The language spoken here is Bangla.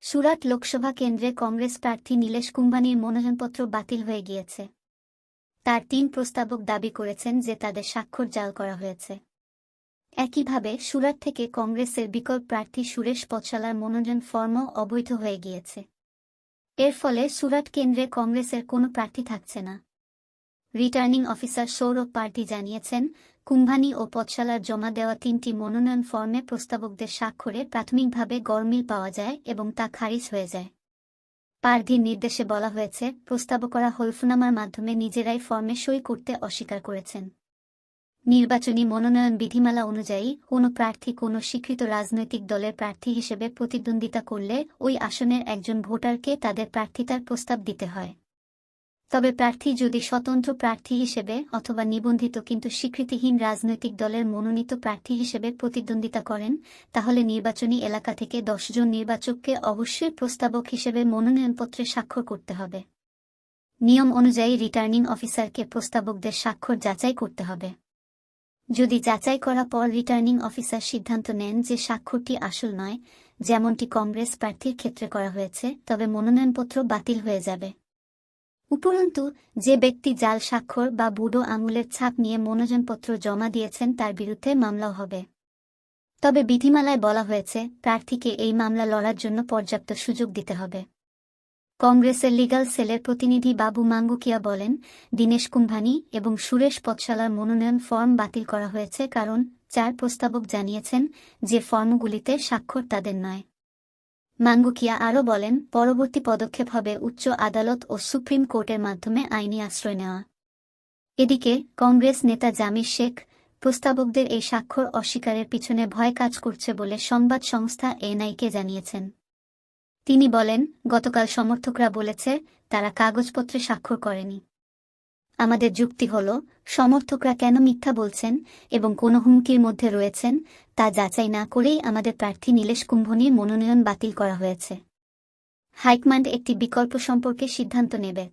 সুরাট লোকসভা কেন্দ্রে কংগ্রেস প্রার্থী নীলেশ কুম্বানির মনোনয়নপত্র বাতিল হয়ে গিয়েছে। তার তিন প্রস্তাবক দাবি করেছেন যে তাদের স্বাক্ষর জাল করা হয়েছে। একইভাবে, সুরাট থেকে কংগ্রেসের বিকল্প প্রার্থী সুরেশ পচালার মনোনয়ন ফর্মও অবৈধ হয়ে গিয়েছে। এর ফলে সুরাট কেন্দ্রে কংগ্রেসের কোনো প্রার্থী থাকছে না। রিটার্নিং অফিসার সৌরভ পার্টি জানিয়েছেন, কুম্ভানি ও পথশালার জমা দেওয়া তিনটি মনোনয়ন ফর্মে প্রস্তাবকদের স্বাক্ষরে প্রাথমিকভাবে গরমিল পাওয়া যায় এবং তা খারিজ হয়ে যায়। পার্ধির নির্দেশে বলা হয়েছে, প্রস্তাবকরা হলফনামার মাধ্যমে নিজেরাই ফর্মে সই করতে অস্বীকার করেছেন। নির্বাচনী মনোনয়ন বিধিমালা অনুযায়ী, কোনো প্রার্থী কোনো স্বীকৃত রাজনৈতিক দলের প্রার্থী হিসেবে প্রতিদ্বন্দ্বিতা করলে ওই আসনের একজন ভোটারকে তাদের প্রার্থিতার প্রস্তাব দিতে হয়। তবে প্রার্থী যদি স্বতন্ত্র প্রার্থী হিসেবে অথবা নিবন্ধিত কিন্তু স্বীকৃতিহীন রাজনৈতিক দলের মনোনীত প্রার্থী হিসেবে প্রতিদ্বন্দ্বিতা করেন, তাহলে নির্বাচনী এলাকা থেকে দশজন নির্বাচককে অবশ্যই প্রস্তাবক হিসেবে মনোনয়নপত্রে স্বাক্ষর করতে হবে। নিয়ম অনুযায়ী রিটার্নিং অফিসারকে প্রস্তাবকদের স্বাক্ষর যাচাই করতে হবে। যদি যাচাই করা পর রিটার্নিং অফিসার সিদ্ধান্ত নেন যে স্বাক্ষরটি আসল নয়, যেমনটি কংগ্রেস প্রার্থীর ক্ষেত্রে করা হয়েছে, তবে মনোনয়নপত্র বাতিল হয়ে যাবে। উপরন্তু, যে ব্যক্তি জাল স্বাক্ষর বা বুড়ো আঙুলের ছাপ নিয়ে মনোনয়নপত্র জমা দিয়েছেন তার বিরুদ্ধে মামলাও হবে। তবে বিধিমালায় বলা হয়েছে, প্রার্থীকে এই মামলা লড়ার জন্য পর্যাপ্ত সুযোগ দিতে হবে। কংগ্রেসের লিগাল সেলের প্রতিনিধি বাবু মাঙ্গুকিয়া বলেন, দীনেশ কুম্ভানি এবং সুরেশ পথশালার মনোনয়ন ফর্ম বাতিল করা হয়েছে কারণ চার প্রস্তাবক জানিয়েছেন যে ফর্মগুলিতে স্বাক্ষর তাদের নয়। মাঙ্গুকিয়া আরও বলেন, পরবর্তী পদক্ষেপ হবে উচ্চ আদালত ও সুপ্রিম কোর্টের মাধ্যমে আইনি আশ্রয় নেওয়া। এদিকে, কংগ্রেস নেতা জামির শেখ প্রস্তাবকদের এই স্বাক্ষর অস্বীকারের পিছনে ভয় কাজ করছে বলে সংবাদ সংস্থা এনআইকে জানিয়েছেন। তিনি বলেন, গতকাল সমর্থকরা বলেছে, তারা কাগজপত্রে স্বাক্ষর করেনি। আমাদের যুক্তি হল, সমর্থকরা কেন মিথ্যা বলছেন এবং কোন হুমকির মধ্যে রয়েছেন তা যাচাই না করেই আমাদের প্রার্থী নীলেশ কুম্ভনির মনোনয়ন বাতিল করা হয়েছে। হাইকমান্ড একটি বিকল্প সম্পর্কে সিদ্ধান্ত নেবে।